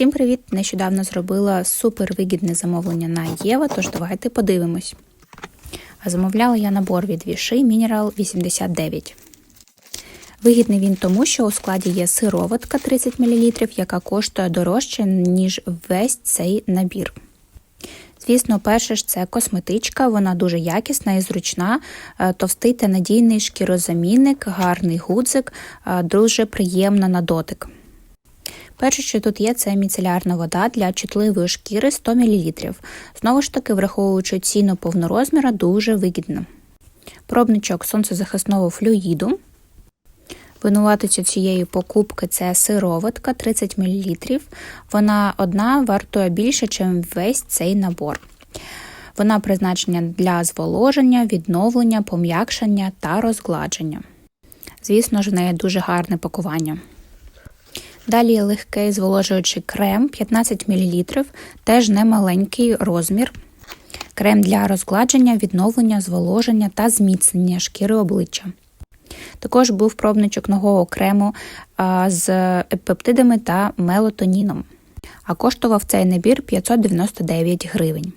Всім привіт! Нещодавно зробила супервигідне замовлення на Єва, тож давайте подивимось. Замовляла я набор від Віши Mineral 89. Вигідний він тому, що у складі є сироватка 30 мл, яка коштує дорожче, ніж весь цей набір. Звісно, перше ж це косметичка, вона дуже якісна і зручна, е, товстий та надійний шкірозамінник, гарний гудзик, е, дуже приємна на дотик. Перше, що тут є, це міцелярна вода для чутливої шкіри 100 мл. Знову ж таки, враховуючи ціну повнорозміра, дуже вигідно. Пробничок сонцезахисного флюїду. Винуватиця цієї покупки це сироватка 30 мл. Вона одна вартує більше, ніж весь цей набор. Вона призначена для зволоження, відновлення, пом'якшення та розгладження. Звісно ж, в неї дуже гарне пакування. Далі легкий зволожуючий крем 15 мл, теж немаленький розмір. Крем для розгладження, відновлення, зволоження та зміцнення шкіри обличчя. Також був пробничок нового крему з пептидами та мелатоніном. А коштував цей набір 599 гривень.